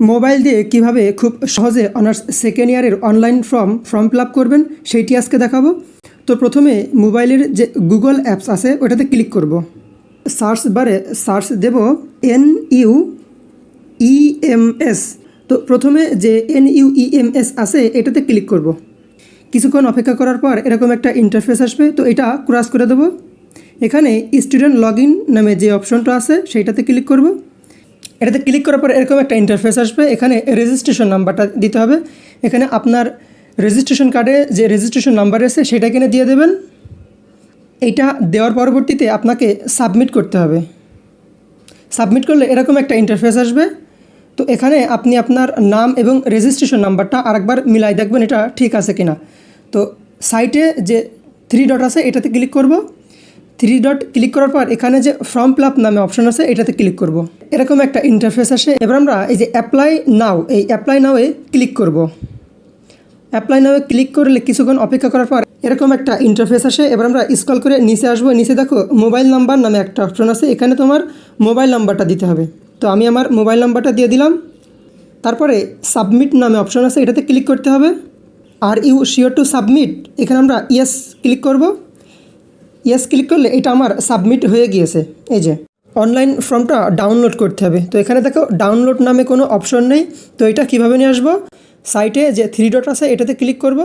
Mobile দিয়ে কীভাবে খুব সহজে অনার্স সেকেন্ড ইয়ারের online form form fill up করবেন সেইটি আজকে দেখাবো। তো প্রথমে মোবাইলের যে গুগল অ্যাপস আছে, ওটাতে ক্লিক করব। সার্চ বারে সার্চ দেব এন ইউ ইএমএস তো প্রথমে যে এন ইউ ইএমএস আছে, এটাতে ক্লিক করব। কিছুক্ষণ অপেক্ষা করার পর এরকম একটা ইন্টারফেস আসবে, তো এটা ক্রস করে দেবো। এখানে স্টুডেন্ট লগ ইন নামে যে অপশনটা আছে, সেইটাতে ক্লিক করব। এটাতে ক্লিক করার পর এরকম একটা ইন্টারফেস আসবে। এখানে রেজিস্ট্রেশন নাম্বারটা দিতে হবে। এখানে আপনার রেজিস্ট্রেশন কার্ডে যে রেজিস্ট্রেশন নাম্বার আছে, সেটা এখানে দিয়ে দেবেন। এটা দেওয়ার পরবর্তীতে আপনাকে সাবমিট করতে হবে। সাবমিট করলে এরকম একটা ইন্টারফেস আসবে। তো এখানে আপনি আপনার নাম এবং রেজিস্ট্রেশন নাম্বারটা আরেকবার মিলাই দেখবেন এটা ঠিক আছে কিনা। তো সাইটে যে থ্রি ডট আছে, এটাতে ক্লিক করব। থ্রি ডট ক্লিক করার পর এখানে যে ফর্ম ফিল আপ নামে অপশন আছে, এটাতে ক্লিক করব। এরকম একটা ইন্টারফেস আসে। এবার আমরা এই যে অ্যাপ্লাই নাও এই অ্যাপ্লাই নাওয়ে ক্লিক করব। অ্যাপ্লাই নামে ক্লিক করলে কিছুক্ষণ অপেক্ষা করার পর এরকম একটা ইন্টারফেস আসে। এবার আমরা স্কল করে নিচে আসব। নিচে দেখো মোবাইল নাম্বার নামে একটা অপশন আছে। এখানে তোমার মোবাইল নাম্বারটা দিতে হবে। তো আমি আমার মোবাইল নাম্বারটা দিয়ে দিলাম। তারপরে সাবমিট নামে অপশন আছে। এটাতে ক্লিক করতে হবে। Are you sure to submit এখানে আমরা ইয়েস ক্লিক করব। ইয়েস ক্লিক করলে এটা আমার সাবমিট হয়ে গিয়েছে। এই যে অনলাইন ফর্মটা ডাউনলোড করতে হবে। তো এখানে দেখো ডাউনলোড নামে কোনো অপশন নেই। তো এটা কীভাবে নিয়ে আসব? সাইটে যে থ্রি ডট আছে, এটাতে ক্লিক করব।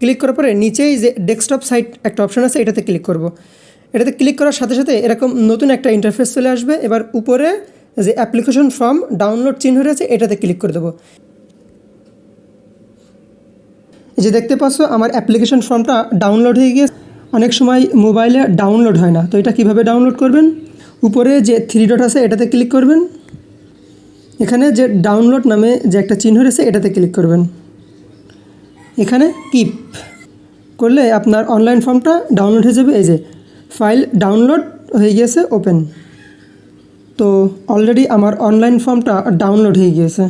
ক্লিক করার পরে নিচেই যে ডেস্কটপ সাইট একটা অপশন আছে, এটাতে ক্লিক করব। এটাতে ক্লিক করার সাথে সাথে এরকম নতুন একটা ইন্টারফেস চলে আসবে। এবার উপরে যে অ্যাপ্লিকেশন ফর্ম ডাউনলোড চিহ্ন রয়েছে, এটাতে ক্লিক করে দেবো। যে দেখতে পাচ্ছ, আমার অ্যাপ্লিকেশন ফর্মটা ডাউনলোড হয়ে গিয়েছে। অনেক সময় মোবাইলে ডাউনলোড হয় না। তো এটা কীভাবে ডাউনলোড করবেন? উপরে যে থ্রি ডট আছে, এটাতে ক্লিক করবেন। এখানে যে ডাউনলোড নামে যে একটা চিহ্ন রয়েছে, এটাতে ক্লিক করবেন। এখানে কিপ করলে আপনার অনলাইন ফর্মটা ডাউনলোড হয়ে যাবে। এই যে ফাইল ডাউনলোড হয়ে গিয়েছে ওপেন তো অলরেডি আমার অনলাইন ফর্মটা ডাউনলোড হয়ে গিয়েছে।